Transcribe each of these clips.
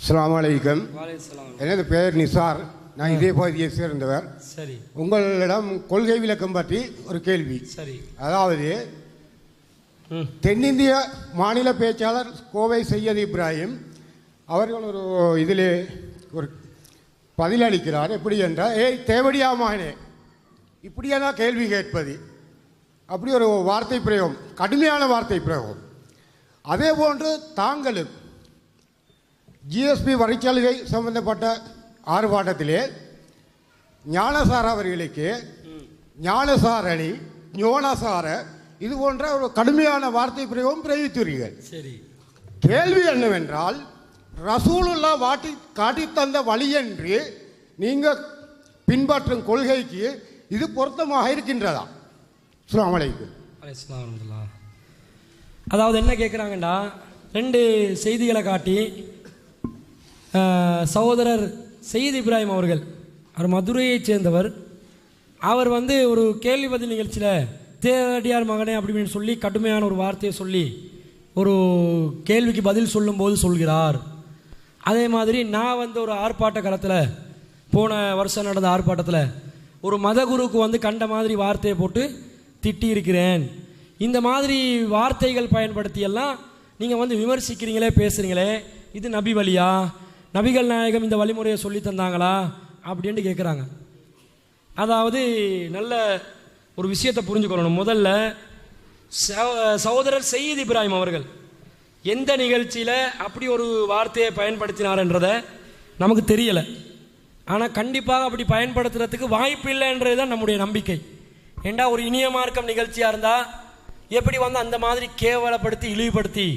அஸ்ஸலாமு அலைக்கும். வாலேசலாம் எனது பெயர் நிசார். நான் இதே பகுதியை சேர்ந்தவர். சரி. உங்களிடம் கொள்கை விளக்கம் பற்றி ஒரு கேள்வி. சரி. அதாவது தென்னிந்திய மாநில பேச்சாளர் கோவை சையத் இப்ராஹிம் அவர்கள் ஒரு இதிலே ஒரு பதிலளிக்கிறார் எப்படி என்றால் ஏய் தேவடியா மகனே இப்படியான கேள்வி கேட்பது. அப்படி ஒரு வார்த்தை பிரயோகம் கடுமையான வார்த்தை பிரயோகம். அதே போன்று தாங்களும் ஜிஎஸ்பி வரிச்சலுகை சம்பந்தப்பட்ட ஆர்ப்பாட்டத்திலே ஞானசார அவர்களுக்கு ஞானசாரணி ஞோனசார இது போன்ற ஒரு கடுமையான வார்த்தை பிரயோகம் பிரயோகித்துறீர்கள் சரி. கேள்வி என்னவென்றால் ரசூலுல்லா வாட்டி காட்டித் தந்த வழியென்று நீங்கள் பின்பற்றும் கொள்கைக்கு இது பொருத்தமாக இருக்கின்றதா? அலைஸ்லாம் வரமத்துல்லா அதாவது என்ன கேட்குறாங்கண்டா ரெண்டு செய்திகளை காட்டி சகோதரர் சயீத் இப்ராஹிம் அவர்கள். அவர் மதுரையைச் சேர்ந்தவர். அவர் வந்து ஒரு கேள்வி பதில் நிகழ்ச்சியில் தேவடியார் மகனே அப்படின்னு சொல்லி கடுமையான ஒரு வார்த்தையை சொல்லி ஒரு கேள்விக்கு பதில் சொல்லும்போது சொல்கிறார். அதே மாதிரி நான் வந்து ஒரு ஆர்ப்பாட்ட காலத்தில் போன வருஷம் நடந்த ஆர்ப்பாட்டத்தில் ஒரு மதகுருக்கு வந்து கண்ட மாதிரி வார்த்தையை போட்டு திட்டி இருக்கிறேன் இந்த மாதிரி வார்த்தைகள் பயன்படுத்தியெல்லாம் நீங்கள் வந்து விமர்சிக்கிறீங்களே பேசுகிறீங்களே இது நபி வழியா? நபிகள் நாயகம் இந்த வழிமுறையை சொல்லி தந்தாங்களா? அப்படின்ட்டு கேட்குறாங்க அதாவது நல்ல ஒரு விஷயத்தை புரிஞ்சுக்கொள்ளணும். முதல்ல சகோதரர் சயீத் இப்ராஹிம் அவர்கள் எந்த நிகழ்ச்சியில் அப்படி ஒரு வார்த்தையை பயன்படுத்தினார்ன்றதை நமக்கு தெரியலை. ஆனால் கண்டிப்பாக அப்படி பயன்படுத்துறதுக்கு வாய்ப்பு இல்லைன்றது தான் நம்முடைய நம்பிக்கை. ஏண்டா ஒரு இனிய மார்க்கம் நிகழ்ச்சியாக இருந்தால் எப்படி வந்து அந்த மாதிரி கேவலப்படுத்தி இழிவுபடுத்தி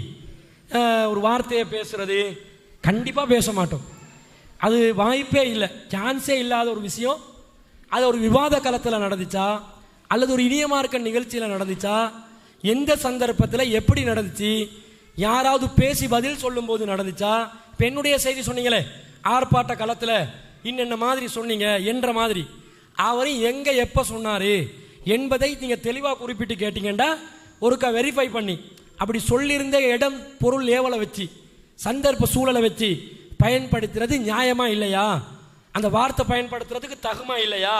ஒரு வார்த்தையை பேசுறது கண்டிப்பாக பேச மாட்டோம். அது வாய்ப்பே இல்லை. சான்ஸே இல்லாத ஒரு விஷயம். அது ஒரு விவாத களத்தில் நடந்துச்சா? அல்லது ஒரு இனிய மார்க்க நிகழ்ச்சியில் நடந்துச்சா? எந்த சந்தர்ப்பத்தில் எப்படி நடந்துச்சு? யாராவது பேசி பதில் சொல்லும்போது நடந்துச்சா? பெண்ணுடைய செய்தி சொன்னீங்களே ஆர்ப்பாட்ட களத்தில் இன்னென்ன மாதிரி சொன்னீங்க என்ற மாதிரி. அவர் எங்கே எப்போ சொன்னார் என்பதை நீங்கள் தெளிவாக குறிப்பிட்டு கேட்டீங்கன்னா ஒருக்கா வெரிஃபை பண்ணி அப்படி சொல்லியிருந்த இடம் பொருள் ஏவலை வச்சு. சந்தர்ப்ப சூழலை வச்சு பயன்படுத்துறது நியாயமா இல்லையா? அந்த வார்த்தை பயன்படுத்துறதுக்கு தகுமா இல்லையா?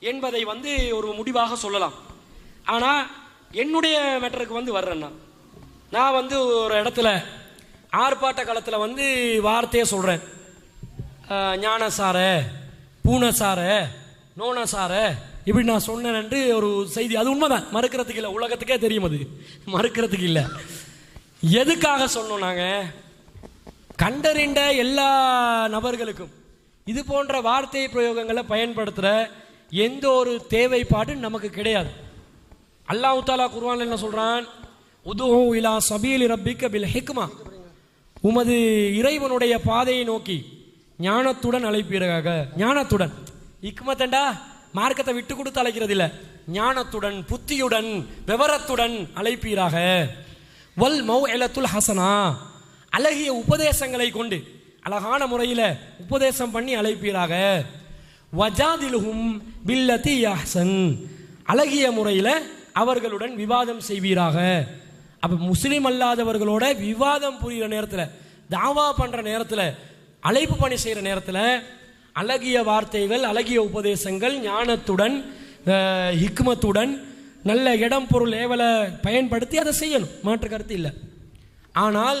என்பதை வந்து ஒரு முடிவாக சொல்லலாம். ஆனால் என்னுடைய மேட்டருக்கு வந்து வர்றேன்னா நான் வந்து ஒரு இடத்துல ஆர்ப்பாட்ட காலத்தில் வந்து வார்த்தையை சொல்கிறேன் ஞானசார பூனசார நோனசார இப்படி நான் சொன்னேன் ஒரு செய்தி. அது உண்மைதான். மறுக்கிறதுக்கு இல்லை. உலகத்துக்கே தெரியும் அது. மறுக்கிறதுக்கு இல்லை. எதுக்காக சொன்னோம் நாங்கள் கண்டறிந்த எல்லா நபர்களுக்கும் இது போன்ற வார்த்தை பிரயோகங்களை பயன்படுத்துகிற எந்த ஒரு தேவைப்பாடும் நமக்கு கிடையாது. அல்லாஹ் தாலா குர்வான் என்ன சொல்கிறான் உதுஹூ இலா சபீல் ரப்பிக்க பில் ஹிக்மா. உமது இறைவனுடைய பாதையை நோக்கி ஞானத்துடன் அழைப்பீராக. ஞானத்துடன். இக்மத்தண்டா மார்க்கத்தை விட்டு கொடுத்து அழைக்கிறது இல்லை ஞானத்துடன் புத்தியுடன் விவரத்துடன் அழைப்பீராக. வல் மௌ ஹசனா. அழகிய உபதேசங்களை கொண்டு அழகான முறையில் உபதேசம் பண்ணி அழைப்பீராக. வஜாதிலுகும் பில்லதி அஹ்சன் அழகிய முறையில் அவர்களுடன் விவாதம் செய்வீராக. அப்போ முஸ்லீம் அல்லாதவர்களோட விவாதம் புரிகிற நேரத்தில் தாவா பண்ணுற நேரத்தில் அழைப்பு பணி செய்கிற நேரத்தில் அழகிய வார்த்தைகள் அழகிய உபதேசங்கள் ஞானத்துடன் ஹிக்மத்துடன் நல்ல இடம் பொருள் ஏவலை பயன்படுத்தி அதை செய்யணும். மாற்று கருத்து இல்லை. ஆனால்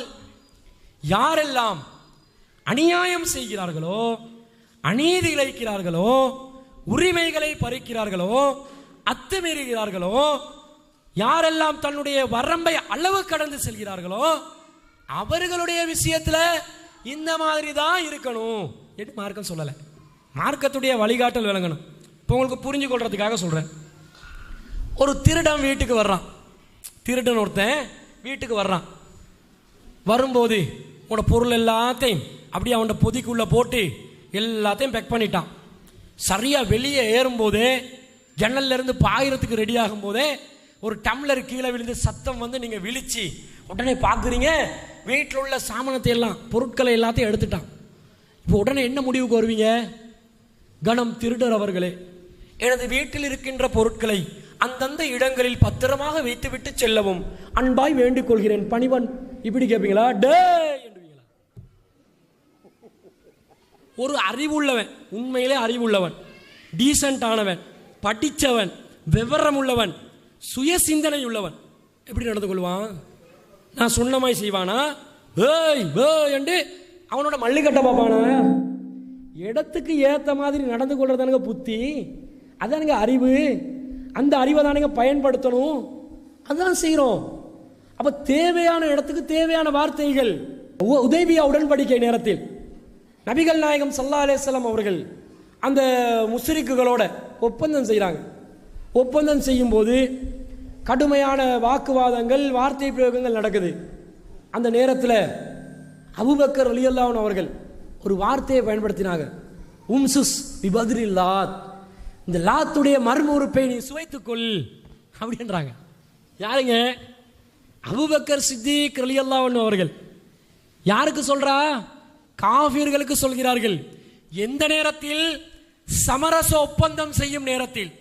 யாரெல்லாம் அநியாயம் செய்கிறார்களோ அநீதி இழைக்கிறார்களோ உரிமைகளை பறிக்கிறார்களோ அத்துமீறுகிறார்களோ யாரெல்லாம் தன்னுடைய வரம்பை அளவு கடந்து செல்கிறார்களோ அவர்களுடைய விஷயத்தில் இந்த மாதிரி தான் இருக்கணும். என்று மார்க்கம் சொல்லலை. மார்க்கத்துடைய வழிகாட்டல் விளங்கணும். இப்போ உங்களுக்கு புரிஞ்சு கொள்றதுக்காக சொல்கிறேன் ஒரு திருடன் வீட்டுக்கு வர்றான். திருடன் ஒருத்தன் வீட்டுக்கு வர்றான். வரும்போது உன்னோட பொருள் எல்லாத்தையும் அப்படியே அவனோட பொதிக்குள்ளே போட்டு எல்லாத்தையும் பேக் பண்ணிட்டான். சரியாக வெளியே ஏறும்போதே ஜன்னல்ல இருந்து பாயிரத்துக்கு ரெடி ஆகும் போதே ஒரு டம்ளர் கீழே விழுந்து சத்தம் வந்து நீங்கள் விழிச்சு உடனே பார்க்குறீங்க வீட்டில் உள்ள சாமானத்தை எல்லாம் பொருட்களை எல்லாத்தையும் எடுத்துட்டான். இப்போ உடனே என்ன முடிவுக்கு வருவீங்க? கணம் திருடர் அவர்களே எனது வீட்டில் இருக்கின்ற பொருட்களை அந்தந்த இடங்களில் பத்திரமாக வைத்துவிட்டு செல்லவும் அன்பாய் வேண்டிக் கொள்கிறேன். பணிவன் இப்படி கேட்பீங்களா டே என்று ஒரு அறிவுள்ளவன் உண்மையிலே அறிவுள்ளவன் டீசென்ட் படித்தவன் விவரம் உள்ளவன் சுய சிந்தனை உள்ளவன் எப்படி நடந்து கொள்வான்? நான் சொன்னமாய் செய்வானா? ஏய் என்று அவனோட மல்லிக்கட்டை பார்ப்பானா? இடத்துக்கு ஏற்ற மாதிரி நடந்து கொள்றதானுங்க புத்தி. அதானுங்க அறிவு. அந்த அறிவை தானுங்க பயன்படுத்தணும். அதான் செய்கிறோம் அப்போ தேவையான இடத்துக்கு தேவையான வார்த்தைகள். உ- உதவியா உடன்படிக்கை நேரத்தில். நபிகள் நாயகம் சல்லா அலேஸ்லாம் அவர்கள் அந்த முஸ்ரிக்குகளோட ஒப்பந்தம் செய்கிறாங்க. ஒப்பந்தம் செய்யும்போது கடுமையான வாக்குவாதங்கள் வார்த்தை பிரயோகங்கள் நடக்குது. அந்த நேரத்தில் அபுபக்கர் அலியல்லான் அவர்கள் ஒரு வார்த்தையை பயன்படுத்தினாங்க. உம்சுஸ் விபதிரி லாத். இந்த லாத்துடைய மர்ம உறுப்பை நீ சுவைத்துக்கொள் அப்படின்றாங்க. யாருங்க? அபுபக்கர் சித்திக் ரலியல்லாஹு அவர்கள். யாருக்கு சொல்றா? காஃபிர்களுக்கு சொல்கிறார்கள் எந்த நேரத்தில் சமரச ஒப்பந்தம் செய்யும் நேரத்தில்?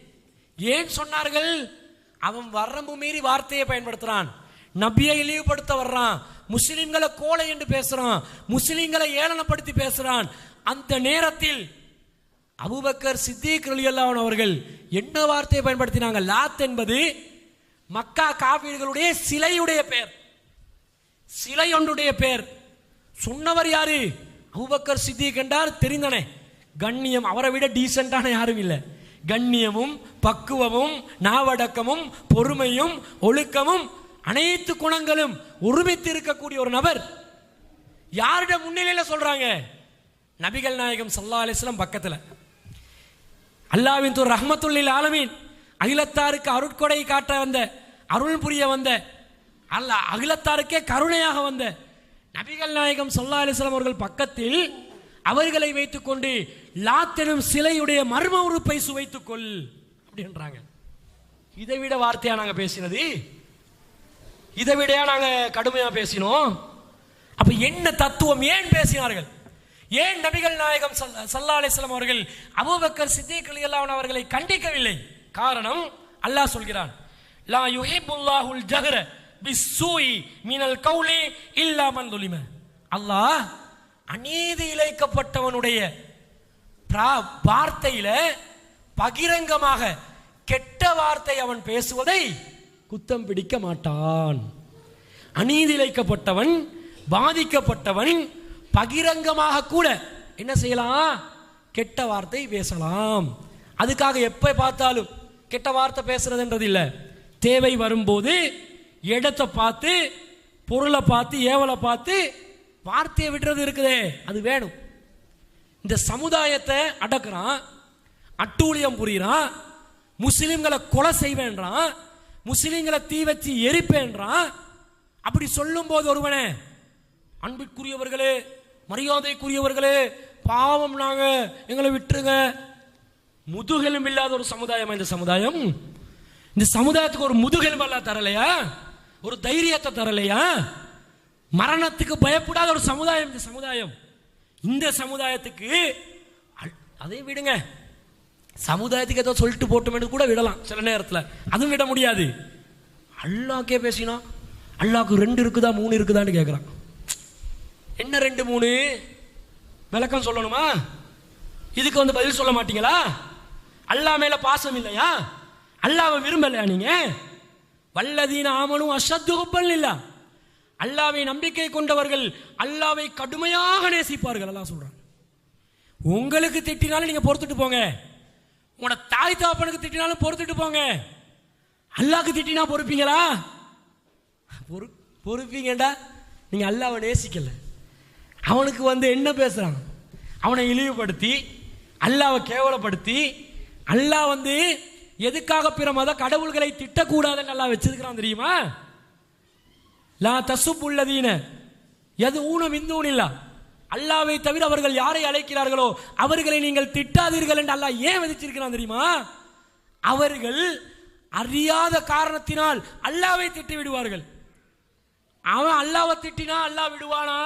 ஏன் சொன்னார்கள்? அவன் வரம்பு மீறி வார்த்தையை பயன்படுத்துறான். நபியை இழிவுபடுத்த வர்றான். முஸ்லிம்களை கோலை என்று பேசுறான். முஸ்லிம்களை ஏளனப்படுத்தி பேசுறான். அந்த நேரத்தில் அபுபக்கர் சித்திக் அல்லாவன் அவர்கள் என்ன வார்த்தையை பயன்படுத்தினாங்க? லாத் என்பது மக்கா காபீர்களுடைய சிலையுடைய பெயர். சிலை ஒன்றுடைய பெயர். சொன்னவர் யாரு? அபுபக்கர் சித்திக் என்றார் தெரிந்தனே? கண்ணியம் அவரை விட டீசெண்டான யாரும் இல்லை. கண்ணியமும் பக்குவமும் நாவடக்கமும் பொறுமையும் ஒழுக்கமும் அனைத்து குணங்களும் ஒருமித்து இருக்கக்கூடிய ஒரு நபர். யாருடைய முன்னிலையில சொல்றாங்க? நபிகள் நாயகம் சல்லா அலிஸ்லாம் பக்கத்தில். அல்லாவின் தூர் ரஹ்மத்துல்லில் ஆலமீன் அகிலத்தாருக்கு அருட்கொடை காட்ட வந்த அருள் புரிய வந்த அல்ல அகிலத்தாருக்கே கருணையாக வந்த நபிகள் நாயகம் சொல்லா அலிஸ்லாம் அவர்கள் பக்கத்தில் அவர்களை வைத்துக்கொண்டு லாத்தெனும் சிலையுடைய மர்ம உறுப்பை சுவைத்துக்கொள் அப்படின்றாங்க. இதை விட வார்த்தையா நாங்க பேசினது? இதை விடையா நாங்க கடுமையா பேசினோம். அப்ப என்ன தத்துவம் ஏன் பேசினார்கள்? ஏன் நபிகள் நாயகம் சல்லா அலிஸ்லாம் அவர்கள் அபுபக்கர் சித்திக் ரலியல்லாஹு அவர்களை கண்டிக்கவில்லை? காரணம் அல்லாஹ் சொல்கிறான் லா யுஹிபுல்லாஹுல் ஜஹர பிஸ்ஸூஇ மினல் கௌலி இல்லாமல் துலிம. அல்லாஹ் அநீதி இழைக்கப்பட்டவனுடைய வார்த்தையில பகிரங்கமாக கெட்ட வார்த்தை அவன் பேசுவதை குத்தம் பிடிக்க மாட்டான். அநீதி இழைக்கப்பட்டவன் பாதிக்கப்பட்டவன் பகிரங்கமாக கூட என்ன செய்யலாம்? கெட்ட வார்த்தை பேசலாம். அதுக்காக எப்ப பார்த்தாலும் கெட்ட வார்த்தை பேசுறதுன்றது இல்லை. தேவை வரும்போது இடத்தை பார்த்து பொருளை பார்த்து ஏவலை பார்த்து வார்த்தையை விடுறது இருக்குதே. அது வேணும். இந்த சமுதாயத்தை அடக்குறான் அட்டூழியம் புரியிறான் முஸ்லீம்களை கொலை செய்வேன்றான் முஸ்லீம்களை தீ வச்சு எரிப்பேன்றான். அப்படி சொல்லும்போது ஒருவனே அன்பிற்குரியவர்களே மரியாதைக்குரியவர்களே பாவம் நாங்க எங்களை விட்டுருங்க. முதுகெலும் இல்லாத ஒரு சமுதாயம் இந்த சமுதாயம்? இந்த சமுதாயத்துக்கு ஒரு முதுகெலும்பெல்லாம் தரலையா? ஒரு தைரியத்தை தரலையா? மரணத்துக்கு பயப்படாத ஒரு சமுதாயம் இந்த சமுதாயம். இந்த சமுதாயத்துக்கு அல்- அதை விடுங்க. சமுதாயத்துக்கு ஏதோ சொல்லிட்டு போட்டோம்னு கூட விடலாம் சில நேரத்தில். அதுவும் விட முடியாது. அல்லாக்கே பேசினா அல்லாக்கு ரெண்டு இருக்குதா மூணு இருக்குதான்னு கேட்குறான் என்ன ரெண்டு மூணு? விளக்கம் சொல்லணுமா? இதுக்கு வந்து பதில் சொல்ல மாட்டீங்களா? அல்லாஹ் மேல பாசம் இல்லையா? அல்லாவை விரும்பலையா நீங்கள் வல்லதீன ஆமனும் அஷத்து ஹுப்பல் இல்லா அல்லாவை நம்பிக்கை கொண்டவர்கள் அல்லாவை கடுமையாக நேசிப்பார்கள் எல்லாம் சொல்கிறாங்க உங்களுக்கு திட்டினாலும் நீங்க பொறுத்துட்டு போங்க. உங்களோட தாய் தாப்பனுக்கு திட்டினாலும் பொறுத்துட்டு போங்க. அல்லாவுக்கு திட்டினா பொறுப்பீங்களா? பொறு பொறுப்பீங்கடா. நீங்க அல்லாவை நேசிக்கல. அவனுக்கு வந்து என்ன பேசுறான்? அவனை இழிவுபடுத்தி அல்லாவை கேவலப்படுத்தி அல்லாஹ் வந்து எதுக்காக பிற மத கடவுள்களை திட்டக்கூடாதுன்னு நல்லா வச்சிருக்கிறான் தெரியுமா? லா தசுப் உள்ளதீன எது ஊனம் இந்தூன் இல்லா. அல்லாவை தவிர அவர்கள் யாரை அழைக்கிறார்களோ அவர்களை நீங்கள் திட்டாதீர்கள் என்று அல்லாஹ் ஏன் விதிச்சிருக்கிறான் தெரியுமா? அவர்கள் அறியாத காரணத்தினால் அல்லாவை திட்டி விடுவார்கள். அவன் அல்லாவை திட்டினா அல்லாஹ் விடுவானா?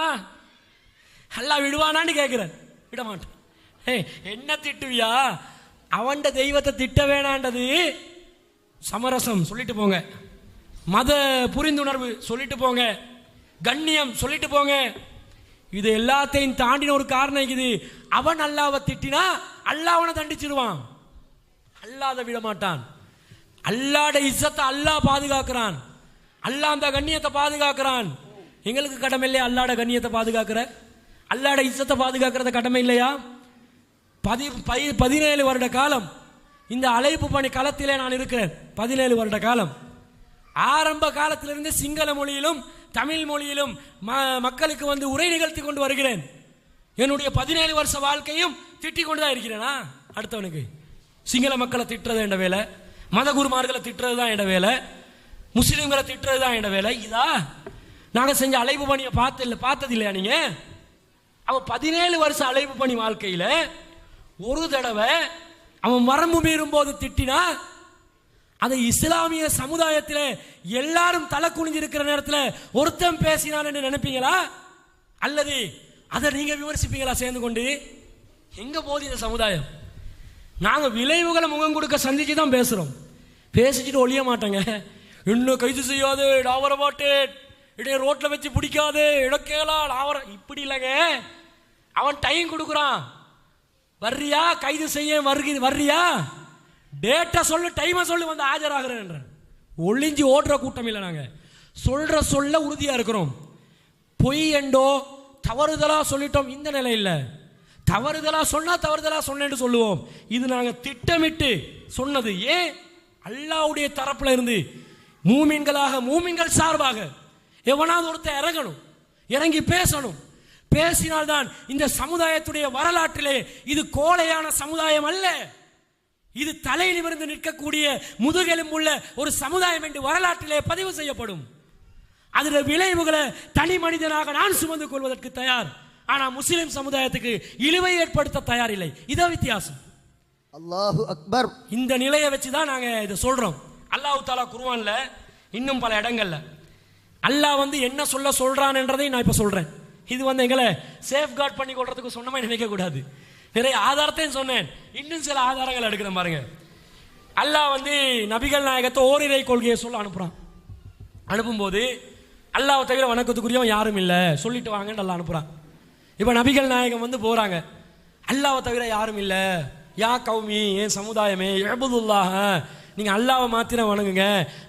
அல்லாஹ் விடுவானான்னு கேட்கிறேன் விட மாட்டான் ஏய் என்ன திட்டுவியா? அவன்ட தெய்வத்தை திட்ட வேணான்றது சமரசம். சொல்லிட்டு போங்க. மத புரிந்துணர்வு சொல்லிட்டு போங்க. கண்ணியம் சொல்லிட்டு போங்க. இது எல்லாத்தையும் தாண்டின ஒரு காரணம் இது அவன் அல்லாவை திட்டினா அல்லா அவனை தண்டிச்சிருவான். அல்லாத விட மாட்டான் அல்லாட இஸ்ஸத்தை அல்லாஹ் பாதுகாக்கிறான். அல்லாஹ் அந்த கண்ணியத்தை பாதுகாக்கிறான். எங்களுக்கு கடமை இல்லையா? அல்லாட கண்ணியத்தை பாதுகாக்கிற? அல்லாட இஸ்ஸத்தை பாதுகாக்கிறத கடமை இல்லையா? பதி பதி- பதினேழு வருட காலம். இந்த அழைப்பு பணி களத்திலே நான் இருக்கிறேன். பதினேழு வருட காலம். ஆரம்ப காலத்திலிருந்து சிங்கள மொழியிலும் தமிழ் மொழியிலும் ம- மக்களுக்கு வந்து உரை நிகழ்த்தி கொண்டு வருகிறேன். என்னுடைய பதினேழு வருஷ வாழ்க்கையும் திட்டிக் கொண்டு தான் இருக்கிறேனா? அடுத்தவனுக்கு. சிங்கள மக்களை திட்டுறது என்ற வேலை. மதகுருமார்களை திட்டுறது தான் என்ற வேலை. முஸ்லீம்களை திட்டுறது தான் என்ற வேலை. இதா? நாங்கள் செஞ்ச அழைப்பு பணியை பார்த்து இல்லை பார்த்தது இல்லையா அவன் பதினேழு வருஷம் அழைப்பு பணி வாழ்க்கையில் ஒரு தடவை அவன் வரம்பு மீறும் போது திட்டினா அதை இஸ்லாமிய சமுதாயத்தில் எல்லாரும் தலை குனிஞ்சிருக்கிற நேரத்தில் ஒருத்தன் பேசினான் என்று நினைப்பீங்களா? அல்லது அதை நீங்க விமர்சிப்பீங்களா சேர்ந்து கொண்டு? எங்க போகுது இந்த சமுதாயம்? நாங்க விளைவுகளை முகம் கொடுக்க சந்திச்சு தான் பேசுறோம். பேசிச்சுட்டு ஒழிய மாட்டோங்க. இன்னும் கைது செய்யாது டாவர வர மாட்டேன் இடைய ரோட்ல வச்சு பிடிக்காது இடக்கேலா டாவர இப்படி இல்லைங்க. அவன் டைம் கொடுக்குறான். வர்றியா? கைது செய்ய வருகி வர்றியா? டேட்டை சொல்லு டைமை சொல்லு வந்து ஆஜராகிறேன் ஒளிஞ்சு ஓடுற கூட்டம் இல்லை நாங்கள் சொல்கிற சொல்ல உறுதியாக இருக்கிறோம். பொய் என்றோ தவறுதலாக சொல்லிட்டோம் இந்த நிலை இல்லை. சொன்னால் தவறுதலாக சொன்னேன்னு சொல்லுவோம். இது நாங்கள் திட்டமிட்டு சொன்னது. ஏன்? அல்லாவுடைய தரப்பில் இருந்து. மூமின்களாக மூமின்கள் சார்பாக. எவனாவது ஒருத்தன் இறங்கணும். இறங்கி பேசணும். பேசினால்தான் இந்த சமுதாயத்துடைய வரலாற்றிலே இது கோழையான சமுதாயம் அல்ல. இது தலை நிமிர்ந்து நிற்கக்கூடிய முதுகெலும்புள்ள ஒரு சமுதாயம் என்று வரலாற்றிலே பதிவு செய்யப்படும். அதில் விளைவுகளை தனி மனிதனாக நான் சுமந்து கொள்வதற்கு தயார். ஆனா முஸ்லிம் சமுதாயத்துக்கு இழிவை ஏற்படுத்த தயார் இல்லை இதான் வித்தியாசம். அல்லாஹு அக்பர். இந்த நிலையை வச்சு தான் நாங்க இதை சொல்றோம். அல்லாஹ் தாலா குருவான்ல இன்னும் பல இடங்கள்ல. அல்லாஹ் வந்து என்ன சொல்ல சொல்றான்ன்றதை நான் இப்ப சொல்றேன். இது வந்து எங்களை சேஃப் கார்ட் பண்ணி கொள்றதுக்கு சொன்னமா நினைக்க கூடாது. நிறைய ஆதாரத்தையும் சொன்னேன். இன்னும் சில ஆதாரங்கள் எடுக்கிறேன் பாருங்க. அல்லாஹ் வந்து நபிகள் நாயகத்தை ஓரிரை கொள்கையை சொல்ல அனுப்புகிறான் அனுப்பும்போது அல்லாஹ் தவிர வணக்கத்துக்குரியவன் யாரும் இல்லை. சொல்லிட்டு வாங்கன்னு நல்லா அனுப்புகிறான் இப்போ நபிகள் நாயகம் வந்து போகிறாங்க அல்லாவை தவிர யாரும் இல்லை. யா கௌமி என் சமுதாயமே எபதுல்லாஹ நீங்கள் அல்லாவை மாத்திரம் வணங்குங்க.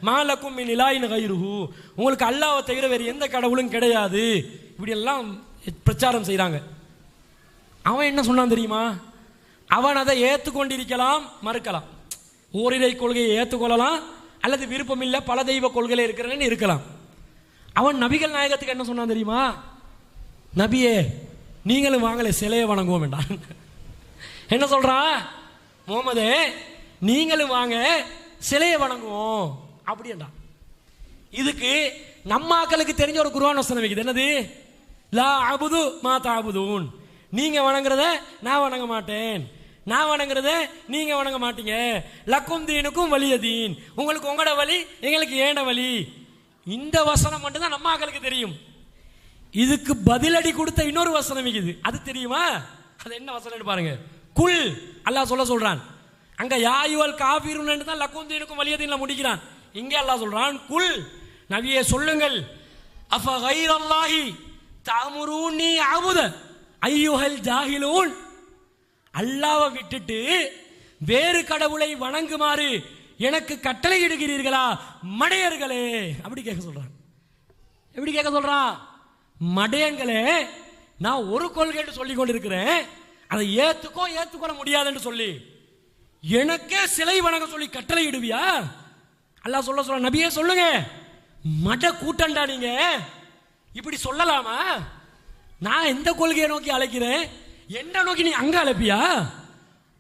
மாலக்கும் மின் இலாயின் கைருஹு. உங்களுக்கு அல்லாவை தவிர வேறு எந்த கடவுளும் கிடையாது. இப்படியெல்லாம் பிரச்சாரம் செய்கிறாங்க அவன் என்ன சொன்னான் தெரியுமா? அவன் அதை ஏற்றுக்கொண்டிருக்கலாம் மறுக்கலாம். ஓரிரை கொள்கையை ஏற்றுக்கொள்ளலாம் அல்லது விருப்பம் இல்லை பல தெய்வ கொள்கையில் இருக்கிறேன்னு இருக்கலாம். அவன் நபிகள் நாயகத்துக்கு என்ன சொன்னான் தெரியுமா? நபியே நீங்களும் வாங்கலை சிலையை வணங்குவோம் வேண்டாம் என்ன சொல்கிறான் முகமதே நீங்களும் வாங்க சிலையை வணங்குவோம் அப்படின்டா இதுக்கு நம்ம ஆக்களுக்கு தெரிஞ்ச ஒரு குருவான் வசனம் இருக்குது. என்னது? லா அபுது மா தாபுதூன். நீங்கள் வணங்குறத நான் வணங்க மாட்டேன். நான் வணங்குறத நீங்கள் வணங்க மாட்டீங்க. லக்கும் தீனுக்கும் வலிய தீன். உங்களுக்கு உங்களோட வழி எங்களுக்கு ஏண்ட வழி இந்த வசனம் மட்டும்தான் நம்ம ஆக்களுக்கு தெரியும். இதுக்கு பதிலடி கொடுத்த இன்னொரு வசனம் இருக்குது அது தெரியுமா? அது என்ன வசனம்னு பாருங்க. குல். அல்லாஹ் சொல்ல சொல்றான். அங்க யாயுவல் காபீருன்னு தான் லக்குந்தீனுக்கும் வலியதீன்ல முடிக்கிறான். இங்கே அல்லாஹ் சொல்றான் குல். நவியே சொல்லுங்கள் அஃப கைரல்லாஹி தாமுரூனி ஆவுத ஐயுஹல் ஜாஹிலூன் அல்லாவை விட்டுட்டு வேறு கடவுளை வணங்குமாறு எனக்கு கட்டளை இடுகிறீர்களா மடையர்களே அப்படி கேட்க சொல்றான். எப்படி கேட்க சொல்றான்? மடையங்களே நான் ஒரு கொள்கைன்னு சொல்லி கொண்டிருக்கிறேன். அதை ஏத்துக்கோ ஏத்துக்கொள்ள முடியாதுன்னு சொல்லி. எனக்கே சிலை வணங்க சொல்லி கட்டளை இடுவியா அல்லா சொல்ல சொல்ல நபியே சொல்லுங்க. மட கூட்டண்டா நீங்க? இப்படி சொல்லலாமா? நான் எந்த கொள்கையை நோக்கி அழைக்கிறேன்? என்ன நோக்கி நீ அங்க அழைப்பியா?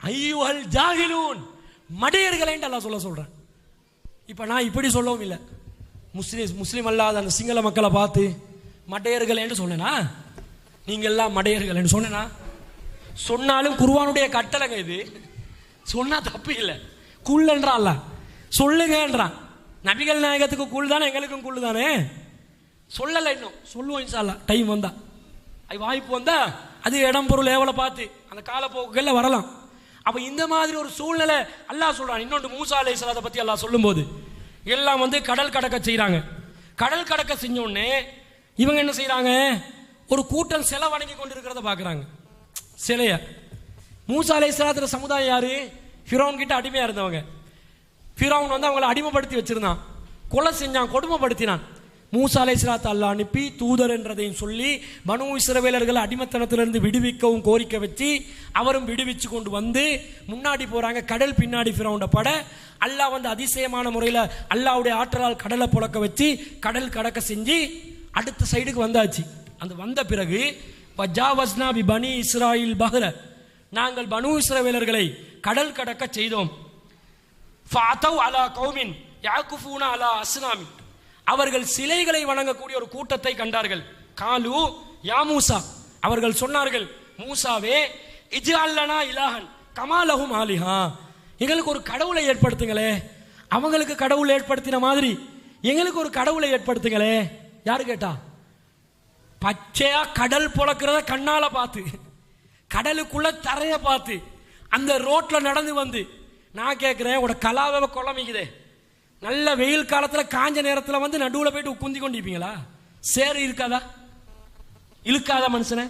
ஐயுஹல் ஜாகிலூன். மடையர்களேன்ட்டு அல்லாஹ் சொல்ல சொல்கிறேன் இப்போ நான் இப்படி சொல்லவும் இல்லை. முஸ்லீம் முஸ்லீம் அல்லாத அந்த சிங்கள மக்களை பார்த்து மடையர்களேன்னு சொன்னேனா? நீங்க எல்லாம் மடையர்கள்னு சொன்னேனா? சொன்னாலும் குருவானுடைய கட்டளைங்க இது. சொன்னால் தப்பு இல்லை. குள்ளன்றான்ல சொல்லுங்கன்றான். நபிகள் நாயகத்துக்கு கூழ் தானே எங்களுக்கும் கூழ் தானே சொல்லலை இன்னும். சொல்லுவோம் இன்சாலா டைம் வந்தா. அது வாய்ப்பு வந்தா அது இடம் பொருள் ஏவலை பார்த்து அந்த காலப்போக்குகளில் வரலாம். அப்போ இந்த மாதிரி ஒரு சூழ்நிலை அல்லாஹ் சொல்கிறான் இன்னொன்று மூசா அலை சலாத்தை பற்றி அல்லாஹ் சொல்லும்போது எல்லாம் வந்து கடல் கடக்க செய்கிறாங்க கடல் கடக்க செஞ்சோடனே இவங்க என்ன செய்கிறாங்க ஒரு கூட்டம் சிலை வணங்கி கொண்டு இருக்கிறத பார்க்குறாங்க. சிலைய. மூசா அலைஹிஸ்ஸலாத்துல சமுதாயம் யார்? ஃபிரோன் கிட்ட அடிமையாக இருந்தவங்க. ஃபிரோன் வந்து அவங்கள அடிமைப்படுத்தி வச்சிருந்தான். கொலை செஞ்சான் கொடுமைப்படுத்தினான். மூசா அலைஹிஸ்ஸலாத்து அல்லாஹ் அனுப்பி தூதர் என்றதையும் சொல்லி மனு இஸ்ரவேலர்கள் அடிமைத்தனத்திலிருந்து விடுவிக்கவும் கோரிக்கை வச்சு அவரும் விடுவிச்சு கொண்டு வந்து முன்னாடி போகிறாங்க கடல் பின்னாடி ஃபிரௌண்ட பட. அல்லாஹ் வந்து அதிசயமான முறையில் அல்லாவுடைய ஆற்றலால் கடலை புழக்க வச்சு கடல் கடக்க செஞ்சு அடுத்த சைடுக்கு வந்தாச்சு. அந்த வந்த பிறகு வஜாவஸ்னா பி பனி இஸ்ராயில் பஹ்ர. நாங்கள் பனு இஸ்ரவேலர்களை கடல் கடக்க செய்தோம். ஃபாத்தவ் அலா கௌமின் யாக்குஃபூனா அலா அஸ்னாமி அவர்கள் சிலைகளை வணங்கக்கூடிய ஒரு கூட்டத்தை கண்டார்கள். காலு யா மூசா. அவர்கள் சொன்னார்கள் மூசாவே இஜ் அல்லனா இலாகன் கமாலஹும் ஆலிஹா. எங்களுக்கு ஒரு கடவுளை ஏற்படுத்துங்களே. அவங்களுக்கு கடவுளை ஏற்படுத்தின மாதிரி எங்களுக்கு ஒரு கடவுளை ஏற்படுத்துங்களே. யார் கேட்டா? பச்சையா கடல் புழக்கிறத கண்ணால பார்த்து கடலுக்குள்ள தரைய பார்த்து அந்த ரோட்ல நடந்து வந்து நான் கேட்கிறேன் உட கலாவை குழம்பிக்குதே நல்ல வெயில் காலத்தில் காஞ்ச நேரத்தில் வந்து நடுவில் போயிட்டு குந்தி கொண்டிருப்பீங்களா? சேறு இருக்காதா? இழுக்காத மனுஷனை?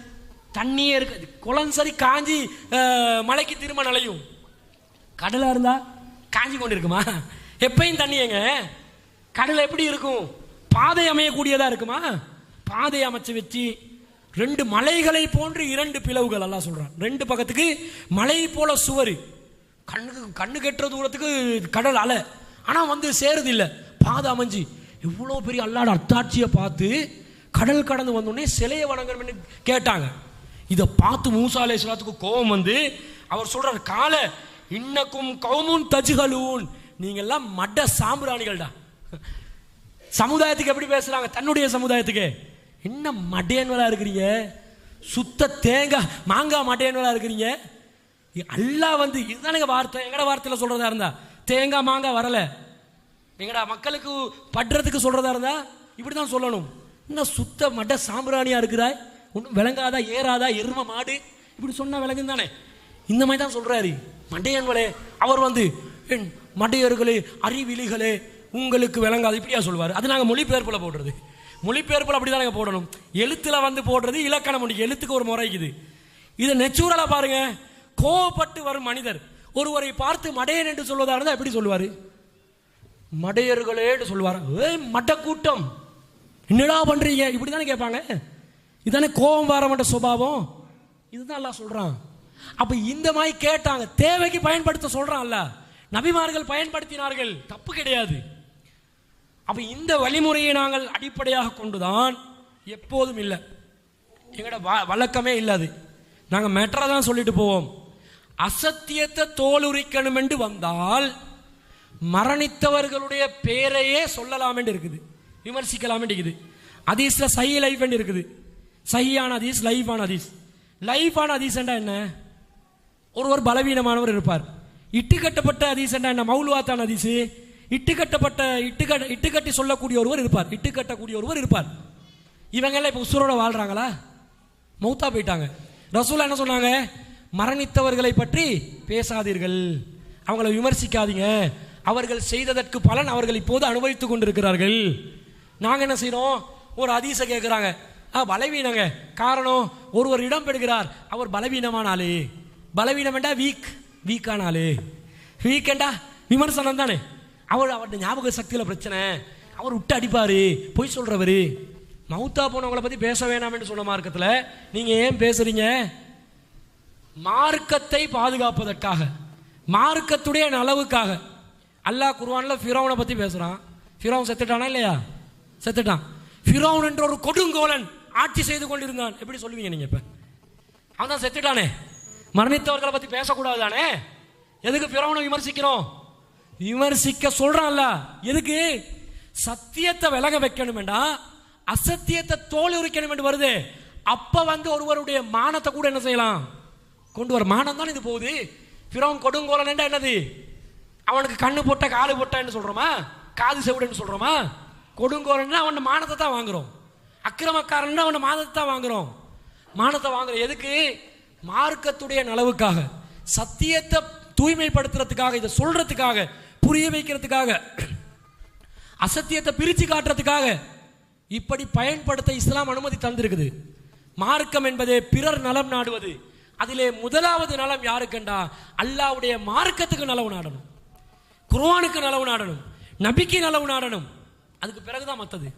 தண்ணியே இருக்காது. குளம் சரி காஞ்சி மலைக்கு திரும்ப நலையும் கடலா இருந்தா காஞ்சி கொண்டு இருக்குமா எப்பயும் தண்ணியங்க கடல் எப்படி இருக்கும்? பாதை அமையக்கூடியதா இருக்குமா? பாதை அமைச்சு வச்சு ரெண்டு மலைகளை போன்று இரண்டு பிளவுகள் எல்லாம் சொல்றான். ரெண்டு பக்கத்துக்கு மலை போல சுவர். கண்ணுக்கு கண்ணு கெட்டுற தூரத்துக்கு கடல் அலை. ஆனால் வந்து சேருது இல்ல. பாதை அமைஞ்சு. எவ்வளோ பெரிய அல்லாட அத்தாட்சியை பார்த்து கடல் கடந்து வந்தோடனே சிலையை வணங்கணும்னு கேட்டாங்க. இதை பார்த்து மூசா அலைஹிஸ்ஸலாத்துக்கு கோபம் வந்து அவர் சொல்கிறார் காலை இன்னக்கும் கவுமுன் தஜுகலூன் நீங்கள்லாம் மட சாம்பிராணிகள்டா. சமுதாயத்துக்கு எப்படி பேசுகிறாங்க தன்னுடைய சமுதாயத்துக்கு. என்ன மடையன்வலாக இருக்கிறீங்க? சுத்த தேங்காய் மாங்காய் மடையன்வலாக இருக்கிறீங்க? எல்லாம் வந்து இதுதானுங்க வார்த்தை. எங்கட வார்த்தையில் சொல்கிறதா இருந்தா தேங்காய் மாங்காய் வரலை. எங்கடா மக்களுக்கு படுறதுக்கு சொல்றதா இருந்தா இப்படிதான் சொல்லணும். என்ன சுத்த மட சாம்பிராணியா இருக்கிறாய்? ஒன்றும் விளங்காதா ஏறாதா எரும மாடு? இப்படி சொன்னால் விளங்கும் தானே. இந்த மாதிரி தான் சொல்றாரு. மண்டையன்களே அவர் வந்து என் மடையர்களே அறிவிலிகளே உங்களுக்கு விளங்காது. இப்படியா சொல்லுவார் அது நாங்கள் மொழிபெயர்ப்பில் போடுறது. மொழிபெயர்ப்புல அப்படி தானே போடணும். எழுத்துல வந்து போடுறது இலக்கண மொழி எழுத்துக்கு ஒரு முறை இருக்குது இதை நெச்சுரலாக பாருங்க. கோவப்பட்டு வரும் மனிதர். ஒருவரை பார்த்து மடையன் என்று சொல்வதாக இருந்தால் எப்படி சொல்லுவார். மடையர்களேன்னு சொல்லுவார். ஏய் மட்ட கூட்டம் என்னடா பண்ணுறீங்க இப்படி தானே கேட்பாங்க. இதுதானே கோபம் வர மாட்ட சுபாவம். இதுதான் எல்லாம் சொல்கிறான் அப்போ இந்த மாதிரி கேட்டாங்க. தேவைக்கு பயன்படுத்த சொல்கிறான்ல நபிமார்கள் பயன்படுத்தினார்கள். தப்பு கிடையாது. அப்போ இந்த வழிமுறையை நாங்கள் அடிப்படையாக கொண்டுதான் எப்போதும் இல்லை. எங்களோட வ- வழக்கமே இல்லாது. நாங்கள் மெட்ரை தான் சொல்லிட்டு போவோம். அசத்தியத்தை தோலுரிக்கணும் என்று வந்தால் மரணித்தவர்களுடைய பேரையே சொல்லலாம் என்று இருக்குது. விமர்சிக்கலாம் இருக்குது. அதீஸ்ல சை லைஃப் என்று இருக்குது. சையான அதீஸ் லைஃபான அதீஸ் லைஃபான அதீசண்டா என்ன? ஒருவர் பலவீனமானவர் இருப்பார். இட்டு கட்டப்பட்ட அதீசண்டா என்ன? மௌலுவாத்தான் அதீசு இட்டு கட்டப்பட்ட இட்டு கட்ட இட்டு கட்டி சொல்லக்கூடிய ஒருவர் இருப்பார். இட்டு கட்டக்கூடிய ஒருவர் இருப்பார். இவங்கெல்லாம் இப்போ உசுரோட வாழ்றாங்களா? மௌத்தா போயிட்டாங்க. ரசூலா என்ன சொன்னாங்க? மரணித்தவர்களை பற்றி பேசாதீர்கள். அவங்கள விமர்சிக்காதீங்க. அவர்கள் செய்ததற்கு பலன் அவர்கள் இப்போது அனுபவித்துக் கொண்டிருக்கிறார்கள். நாங்கள் என்ன செய்கிறோம் ஒரு அதிச கேட்குறாங்க ஆ பலவீனங்க. காரணம் ஒருவர் இடம் பெறுகிறார் அவர் பலவீனமான ஆளு பலவீனம் வேண்டா வீக் வீக்கான ஆளு வீக்கெண்டா விமர்சனம் தானே. அவர் அவருடைய ஞாபக சக்தியில் பிரச்சனை. அவர் விட்டு அடிப்பார். பொய் சொல்கிறவர் மவுத்தா போனவங்களை பற்றி பேச வேணாம்னு சொன்ன மார்க்கத்தில் நீங்கள் ஏன் பேசுகிறீங்க மார்க்கத்தை பாதுகாப்பதற்காக. மார்க்கத்துடைய நலவுக்காக. அல்லாஹ் குருவானில் ஃபிரோவனை பற்றி பேசுகிறான் ஃபிரோன் செத்துட்டானா இல்லையா? செத்துட்டான். ஃபிரோவன் என்ற ஒரு கொடுங்கோலன் ஆட்சி செய்து கொண்டிருந்தான். எப்படி சொல்லுவீங்க நீங்கள் இப்போ? அவன் தான் செத்துட்டானே. மரணித்தவர்களை பற்றி பேசக்கூடாது தானே எதுக்கு பிறவனை விமர்சிக்கிறோம்? விமர்சிக்க சொல்கிறான்ல எதுக்கு? சத்தியத்தை விலக வைக்கணும் வேண்டாம் அசத்தியத்தை தோல் உரிக்கணும் என்று வருது. அப்போ வந்து ஒருவருடைய மானத்தை கூட என்ன செய்யலாம்? கொண்டு வர மானம் தான் இது போகுது. பிறவன் கொடுங்கோலன் என்றா என்னது? அவனுக்கு கண்ணு போட்ட காலு போட்டான்னு சொல்கிறோமா காது செவிடுன்னு சொல்கிறோமா கொடுங்கோரன்னா அவன் மானத்தை தான் வாங்குகிறோம் அக்கிரமக்காரன் அவனை மானத்தை தான் வாங்குகிறோம் மானத்தை வாங்குறோம் எதுக்கு? மார்க்கத்துடைய நலவுக்காக. சத்தியத்தை தூய்மைப்படுத்துறதுக்காக இதை சொல்கிறதுக்காக புரிய வைக்கிறதுக்காக அசத்தியத்தை பிரித்து காட்டுறதுக்காக இப்படி பயன்படுத்த இஸ்லாம் அனுமதி தந்திருக்குது. மார்க்கம் என்பதே பிறர் நலம் நாடுவது. அதிலே முதலாவது நலம் யாருக்கண்டா? அல்லாவுடைய மார்க்கத்துக்கு நலவு நாடணும். குருவானுக்கு நலவு நாடணும். நபிக்கு நலவு நாடணும். அதுக்கு பிறகுதான் மற்றது.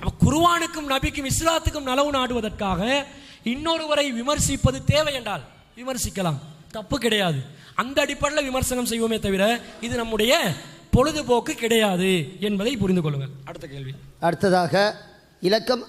அப்போ குருவானுக்கும் நபிக்கும் இஸ்லாத்துக்கும் நலவு நாடுவதற்காக இன்னொருவரை விமர்சிப்பது தேவை என்றால் விமர்சிக்கலாம். தப்பு கிடையாது. அந்த அடிப்படையில் விமர்சனம் செய்வோமே தவிர இது நம்முடைய பொழுதுபோக்கு கிடையாது என்பதை புரிந்து கொள்ளுங்கள். அடுத்த கேள்வி. அடுத்ததாக இலக்கம்